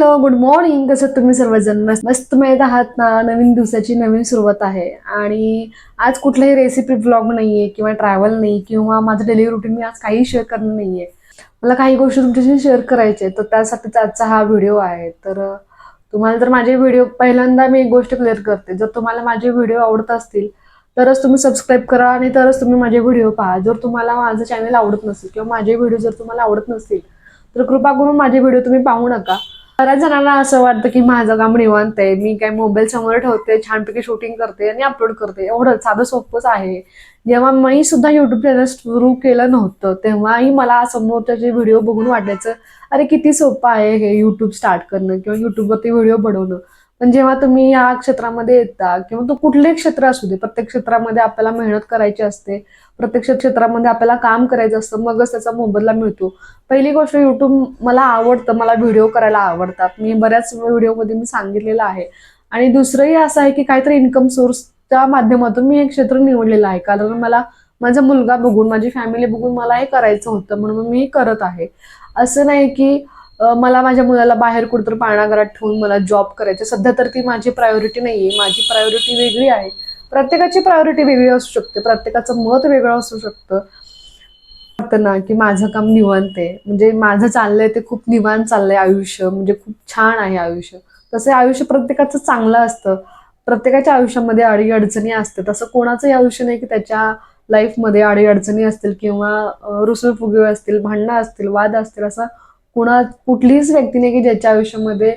Hello good morning. कसं तुम्ही सर्वजण? मस्त मस्त आहात ना? नवीन दिवसाची नवीन सुरुवात आहे. आणि आज कुठलाही रेसिपी ब्लॉग नाहीये किंवा ट्रॅव्हल नाही किंवा माझं डेली रुटीन मी आज काही शेअर करणं नाहीये. मला काही गोष्टी तुमच्याशी शेअर करायचे तर त्यासाठीच आजचा हा व्हिडिओ आहे. तर तुम्हाला जर माझे व्हिडिओ पहिल्यांदा मी एक गोष्ट क्लिअर करते. जर तुम्हाला माझे व्हिडिओ आवडत असतील तरच तुम्ही सबस्क्राईब करा आणि तरच तुम्ही माझे व्हिडिओ पहा. जर तुम्हाला माझं चॅनल आवडत नसेल किंवा माझे व्हिडिओ जर तुम्हाला आवडत नसतील तर कृपा करून माझे व्हिडिओ तुम्ही पाहू नका. बऱ्याच जणांना असं वाटतं की माझं काम निवांत आहे. मी काय मोबाईल समोर ठेवते छानपैकी शूटिंग करते आणि अपलोड करते. एवढं साधं सोपंच आहे. जेव्हा मी सुद्धा युट्यूब चॅनल सुरू केलं नव्हतं तेव्हाही मला समोरच्याचे व्हिडिओ बघून वाटायचं अरे किती सोपं आहे हे युट्यूब स्टार्ट करणं किंवा युट्यूबवरती व्हिडिओ बनवणं. पण जेव्हा तुम्ही या क्षेत्रामध्ये येता किंवा तो कुठलंही क्षेत्र असू दे प्रत्येक क्षेत्रामध्ये आपल्याला मेहनत करायची असते प्रत्येक क्षेत्रामध्ये आपल्याला काम करायचं असतं मगच त्याचा मोबदला मिळतो. पहिली गोष्ट युट्यूब मला आवडतं मला व्हिडिओ करायला आवडतात. मी बऱ्याच व्हिडिओमध्ये मी सांगितलेलं आहे. आणि दुसरंही असं आहे की काहीतरी इन्कम सोर्सच्या माध्यमातून मी हे क्षेत्र निवडलेलं आहे. कारण मला माझा मुलगा बघून माझी फॅमिली बघून मला हे करायचं होतं म्हणून मी करत आहे. असं नाही की मला माझ्या मुलाला बाहेर कुठेतरी पाळणाघरात ठेवून मला जॉब करायचे सध्या तर ती माझी प्रायोरिटी नाहीये. माझी प्रायोरिटी वेगळी आहे. प्रत्येकाची प्रायोरिटी वेगळी असू शकते. प्रत्येकाचं मत वेगळं असू शकतं. वाटतं ना की माझं काम निवांत आहे. म्हणजे माझं चाललंय ते खूप निवांत चाललंय आयुष्य. म्हणजे खूप छान आहे आयुष्य. तसे आयुष्य प्रत्येकाचं चांगलं असतं. प्रत्येकाच्या आयुष्यामध्ये अडीअडचणी असते तसं कोणाचंही आयुष्य नाही की त्याच्या लाईफमध्ये अडीअडचणी असतील किंवा रुसवे फुगे असतील भांडणं असतील वाद असतील असं कुणा कुठलीच व्यक्ती नाही की ज्याच्या आयुष्यामध्ये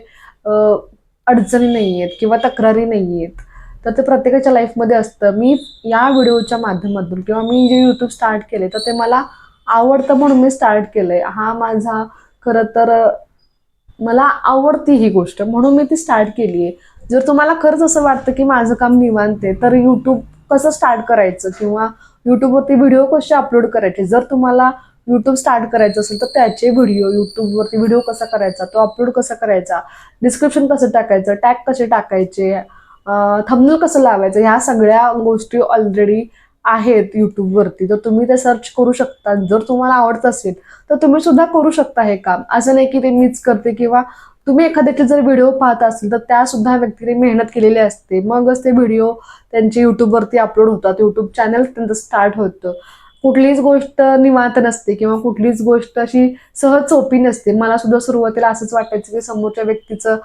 अडचणी नाही आहेत किंवा तक्रारी नाही आहेत तर ते प्रत्येकाच्या लाईफमध्ये असतं. मी या व्हिडिओच्या माध्यमातून किंवा मी जे यूट्यूब स्टार्ट केले तर ते मला आवडतं म्हणून मी स्टार्ट केलंय. हा माझा खरं तर मला आवडती ही गोष्ट. म्हणून मी ती स्टार्ट केली आहे जर तुम्हाला खरंच असं वाटतं की माझं काम निवांत आहे तर यूट्यूब कसं स्टार्ट करायचं? किंवा यूट्यूबवरती व्हिडिओ कसे अपलोड करायचे? जर तुम्हाला यूट्यूब स्टार्ट करायचं असेल तर त्याचे व्हिडिओ यूट्यूबवरती व्हिडिओ कसा करायचा तो अपलोड कसा करायचा डिस्क्रिप्शन कसं टाकायचं टॅग कसे टाकायचे थंबनेल कसं लावायचं ह्या सगळ्या गोष्टी ऑलरेडी आहेत यूट्यूबवरती तर तुम्ही ते सर्च करू शकता. जर तुम्हाला आवडत असेल तर तुम्ही सुद्धा करू शकता हे काम. असं नाही की ते मीच करते किंवा तुम्ही एखाद्याचे जर व्हिडिओ पाहत असेल तर त्या सुद्धा व्यक्तीने मेहनत केलेली असते. मगच ते व्हिडिओ त्यांचे युट्यूबवरती अपलोड होतात. युट्यूब चॅनल त्यांचं स्टार्ट होतं. कुठलीच गोष्ट निवांत नसते किंवा कुठलीच गोष्ट अशी सहज सोपी नसते. मला सुद्धा सुरुवातीला असंच वाटायचं की समोरच्या व्यक्तीचं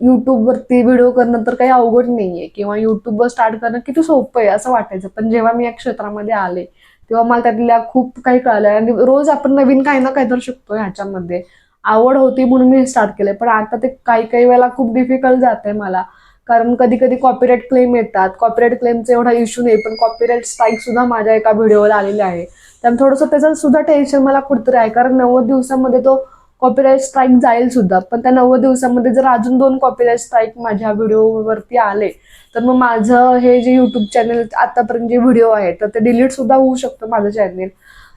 युट्यूबवरती व्हिडिओ करणं तर काही अवघड नाहीये किंवा युट्यूबवर स्टार्ट करणं किती सोपं आहे असं वाटायचं. पण जेव्हा मी या क्षेत्रामध्ये आले तेव्हा मला त्यातल्या खूप काही कळलं आणि रोज आपण नवीन काही ना काहीतरी शिकतो ह्याच्यामध्ये. आवड होती म्हणून मी स्टार्ट केलंय. पण आता ते काही काही वेळेला खूप डिफिकल्ट जात आहे मला. कारण कधी कधी कॉपीराईट क्लेम येतात. कॉपीराईट क्लेमचा एवढा इश्यू नाही पण कॉपीराईट स्ट्राईक सुद्धा माझ्या एका व्हिडिओवर आलेले आहे. त्यामुळे थोडंसं त्याचं सुद्धा टेन्शन मला कुठतरी आहे. कारण नव्वद दिवसामध्ये तो कॉपीराईट स्ट्राईक जाईल सुद्धा. पण त्या नव्वद दिवसामध्ये जर अजून दोन कॉपीराईट स्ट्राईक माझ्या व्हिडिओवरती आले तर मग माझं हे जे युट्यूब चॅनल आतापर्यंत जे व्हिडिओ आहे तर ते डिलीट सुद्धा होऊ शकतं माझं चॅनल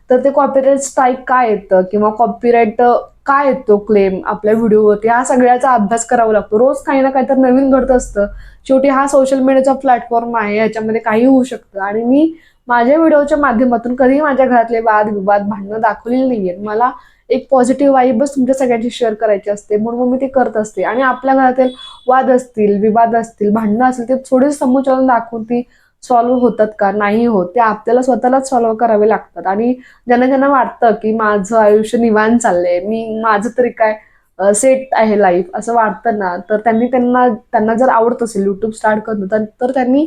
तर ते कॉपीराईट स्ट्राईक काय येतं? किंवा कॉपीराईट काय येतो क्लेम आपल्या व्हिडिओवरती हा सगळ्याचा अभ्यास करावा लागतो. रोज काही ना काही तर नवीन घडत असतं. शेवटी हा सोशल मीडियाचा प्लॅटफॉर्म आहे. याच्यामध्ये काही होऊ शकतं. आणि मी माझ्या व्हिडिओच्या माध्यमातून कधीही माझ्या घरातले वाद विवाद भांडणं दाखवलेली नाहीये मला एक पॉझिटिव्ह वाईबच तुमच्या सगळ्यांची शेअर करायची असते. म्हणून मग मी ते करत असते. आणि आपल्या घरातील वाद असतील विवाद असतील भांडणं असतील ते थोडे समोरच्याला दाखवून ती सॉल्व्ह होतात का? नाही होत. ते आपल्याला स्वतःलाच सॉल्व्ह करावे लागतात. आणि ज्यांना ज्यांना वाटतं की माझं आयुष्य निवांत चाललंय मी माझं तरी काय सेट आहे लाईफ असं वाटतं ना तर त्यांनी त्यांना त्यांना जर आवडत असेल युट्यूब स्टार्ट करणं तर- त्यांनी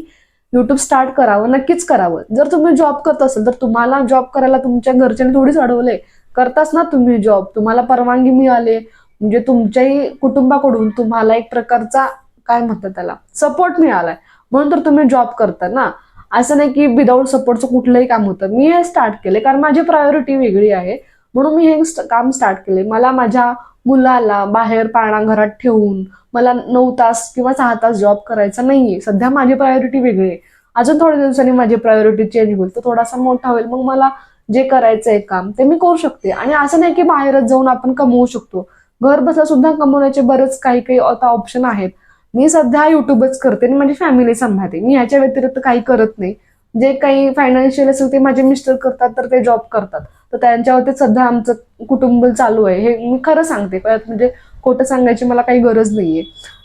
युट्यूब स्टार्ट करावं नक्कीच करावं. जर तुम्ही जॉब करत असेल तर तुम्हाला जॉब करायला तुमच्या घरच्यांनी थोडीच अडवलंय करताच ना तुम्ही जॉब तुम्हाला परवानगी मिळाली. म्हणजे तुमच्याही कुटुंबाकडून तुम्हाला एक प्रकारचा काय म्हणतात त्याला सपोर्ट मिळालाय. म्हणून तर तुम्ही जॉब करता ना. असं नाही की विदाऊट सपोर्टचं कुठलंही काम होतं. मी हे स्टार्ट केले कारण माझी प्रायोरिटी वेगळी आहे. म्हणून मी हे काम स्टार्ट केले. मला माझ्या मुलाला बाहेर पाळणाघरात ठेवून मला नऊ तास किंवा सहा तास जॉब करायचा नाहीये. सध्या माझी प्रायोरिटी वेगळी आहे. अजून थोड्या दिवसांनी माझी प्रायोरिटी चेंज होईल. तर थोडासा मोठा होईल. मग मला जे करायचंय काम ते मी करू शकते. आणि असं नाही की बाहेरच जाऊन आपण कमवू शकतो. घर बसल्या सुद्धा कमवण्याचे बरेच काही काही आता ऑप्शन आहेत. मी सध्या युट्यूबच करते आणि माझी फॅमिली सांभाळते. मी ह्याच्या व्यतिरिक्त काही करत नाही. जे काही फायनान्शियल असेल ते माझे मिस्टर करतात तर ते जॉब करतात. तर त्यांच्यावरती सध्या आमचं कुटुंब चालू आहे. हे मी खरं सांगते. परत म्हणजे खोटं सांगायची मला काही गरज नाहीये.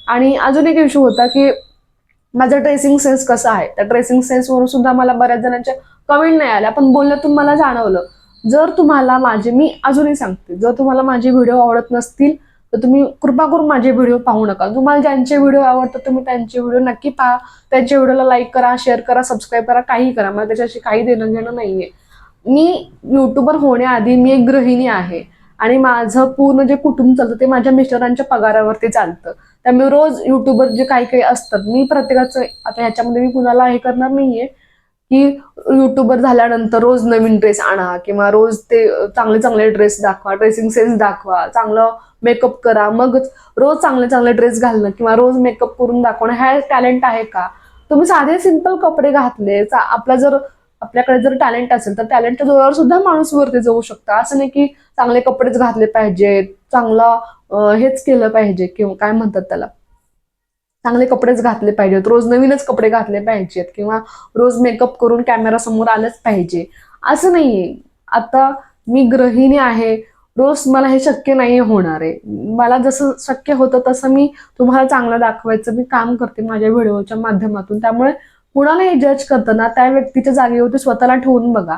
आणि अजून एक इश्यू होता की माझा ड्रेसिंग सेन्स कसा आहे? त्या ड्रेसिंग सेन्सवरून सुद्धा मला बऱ्याच जणांच्या कमेंट नाही आल्या. पण बोलण्यातून मला जाणवलं जर तुम्हाला माझे मी अजूनही सांगते जर तुम्हाला माझे व्हिडिओ आवडत नसतील तर तुम्ही कृपा करून माझे व्हिडिओ पाहू नका. तुम्हाला ज्यांचे व्हिडिओ आवडतात तुम्ही त्यांचे व्हिडिओ नक्की पहा. त्यांच्या व्हिडिओला लाईक करा शेअर करा सबस्क्राईब करा काही करा. मला त्याच्याशी काही देणं घेणं नाहीये. मी युट्यूबर होण्याआधी मी एक गृहिणी आहे आणि माझं पूर्ण जे कुटुंब चालतं ते माझ्या मिस्टरांच्या पगारावरती चालतं. त्यामुळे रोज युट्यूबर जे काही काही असतात मी प्रत्येकाचं आता ह्याच्यामध्ये मी कुणाला हे करणार नाहीये. की युट्यूबर झाल्यानंतर रोज नवीन ड्रेस आणा किंवा रोज ते चांगले चांगले ड्रेस दाखवा ड्रेसिंग सेन्स दाखवा चांगलं मेकअप करा. मगच रोज चांगले चांगले ड्रेस घालणं किंवा रोज मेकअप करून दाखवणं ह्या टॅलेंट आहे का? तुम्ही साधे सिंपल कपडे घातले आपला जर आपल्याकडे जर टॅलेंट असेल तर टॅलेंटच्या जोरावर सुद्धा माणूस वरती जाऊ शकतो. असं नाही की चांगले कपडेच घातले पाहिजेत चांगला हेच केलं पाहिजे किंवा काय म्हणतात त्याला? चांगले कपडेच घातले पाहिजेत. रोज नवीनच कपडे घातले पाहिजेत किंवा रोज मेकअप करून कॅमेरा समोर आलंच पाहिजे. असं नाहीये. आता मी गृहिणी आहे. रोज मला हे शक्य नाही होणार आहे. मला जसं शक्य होतं तसं मी तुम्हाला चांगलं दाखवायचं. मी काम करते माझ्या व्हिडिओच्या माध्यमातून. त्यामुळे कुणालाही जज करताना त्या व्यक्तीच्या जागेवरती स्वतःला ठेवून बघा.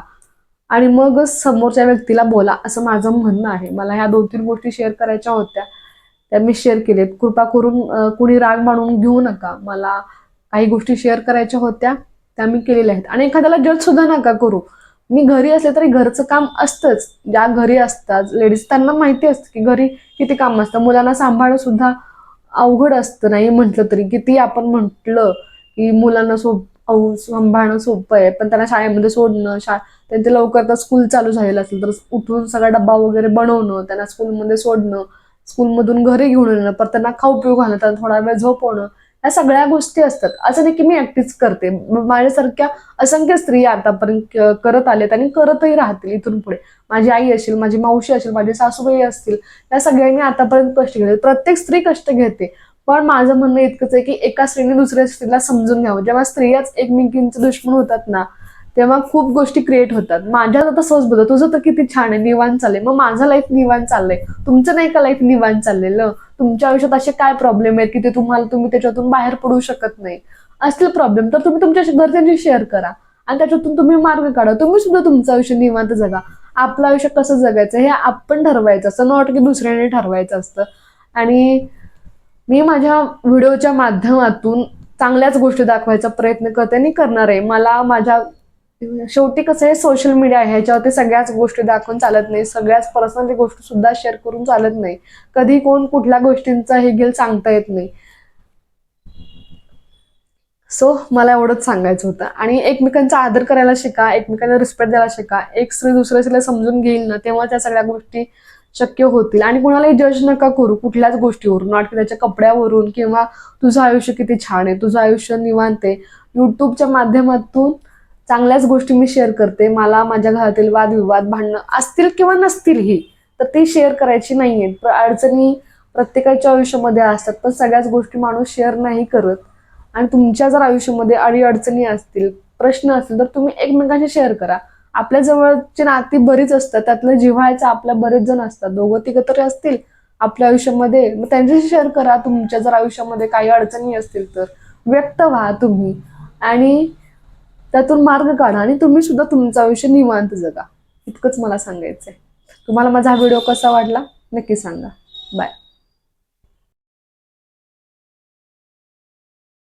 आणि मगच समोरच्या व्यक्तीला बोला असं माझं म्हणणं आहे. मला ह्या दोन तीन गोष्टी शेअर करायच्या होत्या. त्या मी शेअर केलेत. कृपा करून कुणी राग मानून घेऊ नका. मला काही गोष्टी शेअर करायच्या होत्या त्या मी केलेल्या आहेत. आणि एखाद्याला जज सुद्धा नका करू. मी घरी असले तरी घरचं काम असतंच. ज्या घरी असतात लेडीज त्यांना माहिती असतं की घरी किती काम असतं. मुलांना सांभाळणं सुद्धा अवघड असतं. नाही म्हटलं तरी किती आपण म्हटलं की मुलांना सोप सांभाळणं सोपं आहे. पण त्यांना शाळेमध्ये सोडणं शा त्यांचे लवकर तर स्कूल चालू झालेलं असेल तर उठून सगळा डब्बा वगैरे बनवणं त्यांना स्कूलमध्ये सोडणं स्कूलमधून घरी घेऊन येणं परत त्यांना खाऊ पिऊ घालणं त्यांना थोडा वेळ झोपवणं या सगळ्या गोष्टी असतात. असं नाही की मी एकटीच करते. माझ्यासारख्या असंख्य स्त्रिया आतापर्यंत करत आल्यात आणि करतही राहतील इथून पुढे. माझी आई असेल माझी मावशी असेल माझी सासूबाई असतील या सगळ्यांनी आतापर्यंत कष्ट घेतले. प्रत्येक स्त्री कष्ट घेते. पण माझं म्हणणं इतकंच आहे की एका स्त्रीने दुसऱ्या स्त्रीला समजून घ्यावं. जेव्हा स्त्रियाच एकमेकींचे दुश्मन होतात ना तेव्हा खूप गोष्टी क्रिएट होतात. माझ्यात आता सहज बघ तुझं तर किती छान आहे निवांत चाललंय. मग माझं लाईफ निवांत चाललंय. तुमचं नाही का लाईफ निवांत चाललेलं? तुमच्या आयुष्यात असे काय प्रॉब्लेम आहेत की ते तुम्हाला तुम्ही त्याच्यातून बाहेर पडू शकत नाही? असतील प्रॉब्लेम तर तुम्ही तुमच्या घरच्यांशी शेअर करा. आणि त्याच्यातून तुम्ही मार्ग काढा. तुम्ही सुद्धा तुमचं आयुष्य निवांत जगा. आपलं आयुष्य कसं जगायचं हे आपण ठरवायचं असतं. नॉट की दुसऱ्याने ठरवायचं असतं. आणि मी माझ्या व्हिडिओच्या माध्यमातून चांगल्याच गोष्टी दाखवायचा प्रयत्न करते आणि करणार आहे. मला माझ्या शेवटी कसं आहे सोशल मीडिया आहे ह्याच्यावरती सगळ्याच गोष्टी दाखवून चालत नाही सगळ्याच पर्सनल गोष्टी सुद्धा शेअर करून चालत नाही. कधी कोण कुठल्या गोष्टींचा हे घेईल सांगता येत नाही. सो मला एवढंच सांगायचं होतं. आणि एकमेकांचा आदर करायला शिका एकमेकांना रिस्पेक्ट द्यायला शिका. एक स्त्री दुसऱ्या स्त्रीला समजून घेईल ना तेव्हा त्या सगळ्या गोष्टी शक्य होतील. आणि कोणालाही जज नका करू कुठल्याच गोष्टीवरून नॉट की त्याच्या कपड्यावरून किंवा तुझं आयुष्य किती छान आहे तुझं आयुष्य निवांत आहे. युट्यूबच्या माध्यमातून चांगल्याच गोष्टी मी शेअर करते. मला माझ्या घरातील वादविवाद भांडणं असतील किंवा नसतीलही तर ते शेअर करायची नाहीये आहेत अडचणी प्रत्येकाच्या आयुष्यामध्ये असतात पण सगळ्याच गोष्टी माणूस शेअर नाही करत. आणि तुमच्या जर आयुष्यामध्ये अडी अडचणी असतील प्रश्न असतील तर तुम्ही एकमेकांशी शेअर करा. आपल्या जवळची नाती बरीच असतात त्यातलं जिव्हाळ्याचं आपल्या बरेच जण असतात. दोघं तिघं तरी असतील आपल्या आयुष्यामध्ये. मग त्यांच्याशी शेअर करा. तुमच्या जर आयुष्यामध्ये काही अडचणी असतील तर व्यक्त व्हा तुम्ही. आणि त्यातून मार्ग काढा आणि तुम्ही सुद्धा तुमचं आयुष्य निवांत जगा. इतकंच मला सांगायचंय. तुम्हाला माझा हा व्हिडिओ कसा वाटला नक्की सांगा. बाय